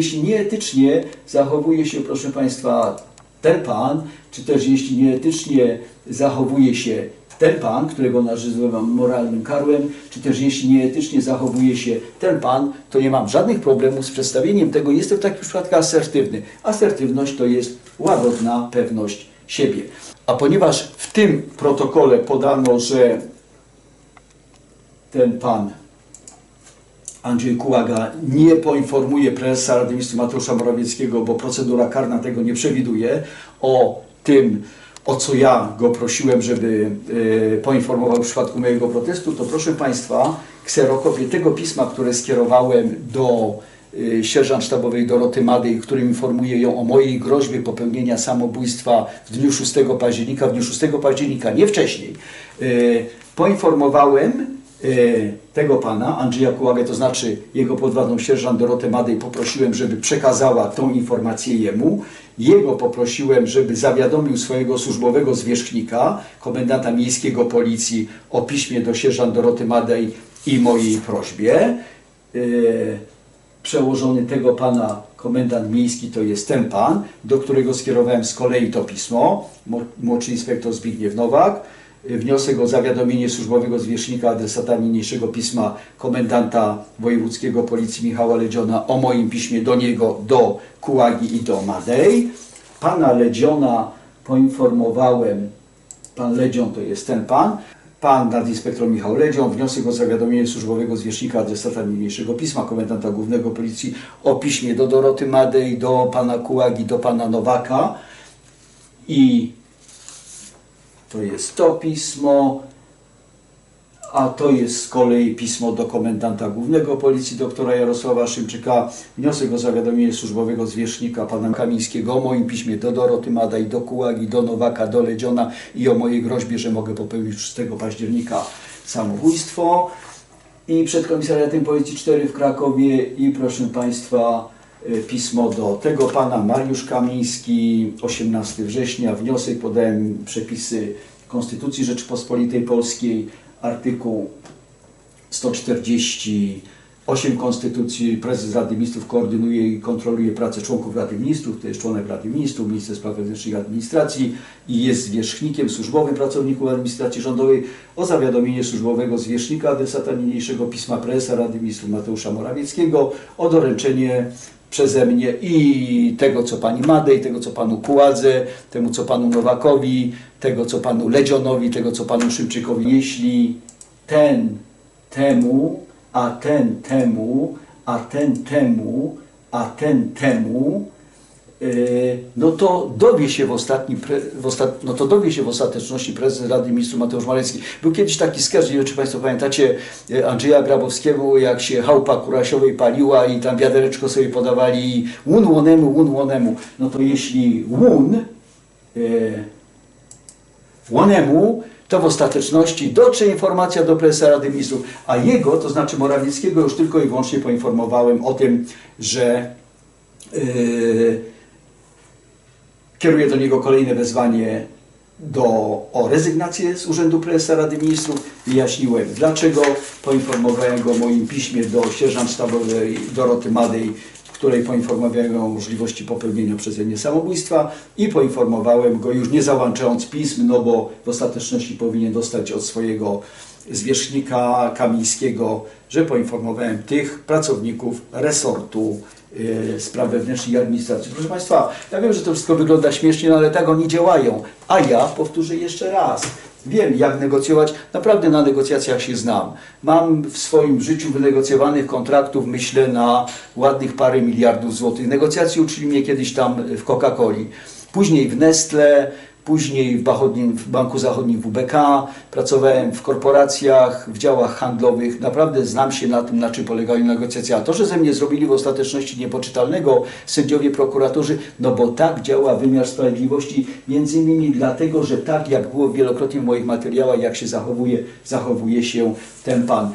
jeśli nieetycznie zachowuje się, proszę Państwa, ten pan, czy też jeśli nieetycznie zachowuje się ten pan, którego nazywam moralnym karłem, czy też jeśli nieetycznie zachowuje się ten pan, to nie mam żadnych problemów z przedstawieniem tego. Jestem w takim przypadku asertywny. Asertywność to jest łagodna pewność siebie. A ponieważ w tym protokole podano, że ten pan Andrzej Kułaga nie poinformuje prezesa Rady Ministrów Mateusza Morawieckiego, bo procedura karna tego nie przewiduje, o tym, o co ja go prosiłem, żeby e, poinformował w przypadku mojego protestu, to proszę Państwa, kserokopię tego pisma, które skierowałem do e, sierżant sztabowej Doroty Madej, którym informuję ją o mojej groźbie popełnienia samobójstwa w dniu 6 października, w dniu 6 października, nie wcześniej, e, poinformowałem tego pana, Andrzeja Kułagę, to znaczy jego podwładną sierżant Dorotę Madej, poprosiłem, żeby przekazała tą informację jemu. Jego poprosiłem, żeby zawiadomił swojego służbowego zwierzchnika, komendanta miejskiego policji, o piśmie do sierżant Doroty Madej i mojej prośbie. E, Przełożony tego pana komendant miejski to jest ten pan, do którego skierowałem z kolei to pismo, mo- młodszy inspektor Zbigniew Nowak. Wniosek o zawiadomienie służbowego zwierzchnika adresata niniejszego pisma komendanta wojewódzkiego policji Michała Ledziona o moim piśmie do niego, do Kułagi i do Madej. Pana Ledziona poinformowałem, pan Ledzion to jest ten pan, pan nadinspektor Michał Ledzion, wniosek o zawiadomienie służbowego zwierzchnika adresata niniejszego pisma komendanta głównego policji o piśmie do Doroty Madej, do pana Kułagi, do pana Nowaka. I to jest to pismo, a to jest z kolei pismo do komendanta głównego policji doktora Jarosława Szymczyka, wniosek o zawiadomienie służbowego zwierzchnika pana Kamińskiego o moim piśmie do Doroty Madej, do Kułagi, do Nowaka, do Ledziona i o mojej groźbie, że mogę popełnić 6 października samobójstwo. I przed komisariatem Policji 4 w Krakowie i proszę Państwa pismo do tego pana Mariusz Kamiński 18 września. Wniosek podałem przepisy Konstytucji Rzeczypospolitej Polskiej, artykuł 148 Konstytucji. Prezes Rady Ministrów koordynuje i kontroluje pracę członków Rady Ministrów, to jest członek Rady Ministrów, minister spraw wewnętrznych i administracji i jest zwierzchnikiem służbowym pracowników administracji rządowej o zawiadomienie służbowego zwierzchnika adresata niniejszego pisma prezesa Rady Ministrów Mateusza Morawieckiego o doręczenie przeze mnie i tego, co pani Madej, tego, co panu Kuładze, temu, co panu Nowakowi, tego, co panu Ledzionowi, tego, co panu Szymczykowi. Jeśli ten temu, a ten temu, a ten temu, a ten temu, yy, no to dowie się w ostatnim, pre, w ostat, no to dowie się w ostateczności prezes Rady Ministrów Mateusz Morawiecki. Był kiedyś taki sketch, nie wiem czy Państwo pamiętacie, yy, Andrzeja Grabowskiego, jak się chałupa kurasiowej paliła i tam wiadereczko sobie podawali łun łonemu, łun łonemu. No to jeśli łun yy, łonemu, to w ostateczności dotrze informacja do prezesa Rady Ministrów, a jego, to znaczy Morawieckiego, już tylko i wyłącznie poinformowałem o tym, że yy, kieruję do niego kolejne wezwanie do, o rezygnację z Urzędu Prezesa Rady Ministrów. Wyjaśniłem dlaczego. Poinformowałem go o moim piśmie do sierżant sztabowej Doroty Madej, w której poinformowałem o możliwości popełnienia przeze mnie samobójstwa i poinformowałem go już nie załączając pism, no bo w ostateczności powinien dostać od swojego zwierzchnika Kamińskiego, że poinformowałem tych pracowników resortu y, spraw wewnętrznych i administracji. Proszę Państwa, ja wiem, że to wszystko wygląda śmiesznie, no ale tak oni działają. A ja powtórzę jeszcze raz. Wiem, jak negocjować. Naprawdę na negocjacjach się znam. Mam w swoim życiu wynegocjowanych kontraktów, myślę, na ładnych parę miliardów złotych. Negocjacje uczyli mnie kiedyś tam w Coca-Coli. Później w Nestle, Później w, w Banku Zachodnim WBK, pracowałem w korporacjach, w działach handlowych. Naprawdę znam się na tym, na czym polegają negocjacje. A to, że ze mnie zrobili w ostateczności niepoczytalnego sędziowie, prokuratorzy, no bo tak działa wymiar sprawiedliwości, między innymi dlatego, że tak, jak było wielokrotnie w moich materiałach, jak się zachowuje, zachowuje się ten pan.